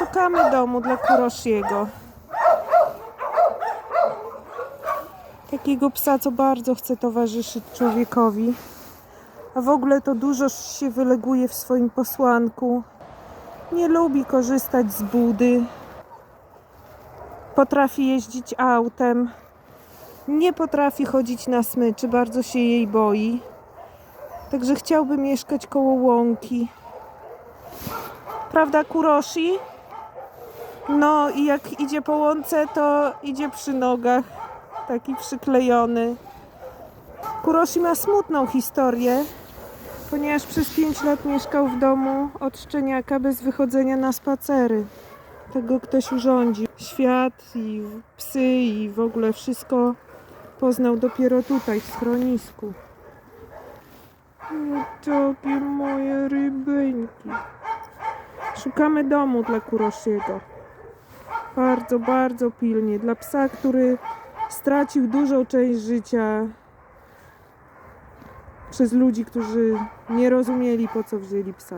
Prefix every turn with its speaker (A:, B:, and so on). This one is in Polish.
A: Szukamy domu dla Kuroshiego. Takiego psa, co bardzo chce towarzyszyć człowiekowi. A w ogóle to dużo się wyleguje w swoim posłanku. Nie lubi korzystać z budy. Potrafi jeździć autem. Nie potrafi chodzić na smyczy, bardzo się jej boi. Także chciałby mieszkać koło łąki. Prawda, Kuroshi? No i jak idzie po łące, to idzie przy nogach. Taki przyklejony. Kuroshi ma smutną historię, ponieważ przez 5 lat mieszkał w domu od szczeniaka bez wychodzenia na spacery. Tego ktoś urządził. Świat i psy i w ogóle wszystko poznał dopiero tutaj, w schronisku. No, takie moje rybeńki. Szukamy domu dla Kuroshiego. Bardzo, bardzo pilnie. Dla psa, który stracił dużą część życia przez ludzi, którzy nie rozumieli po co wzięli psa.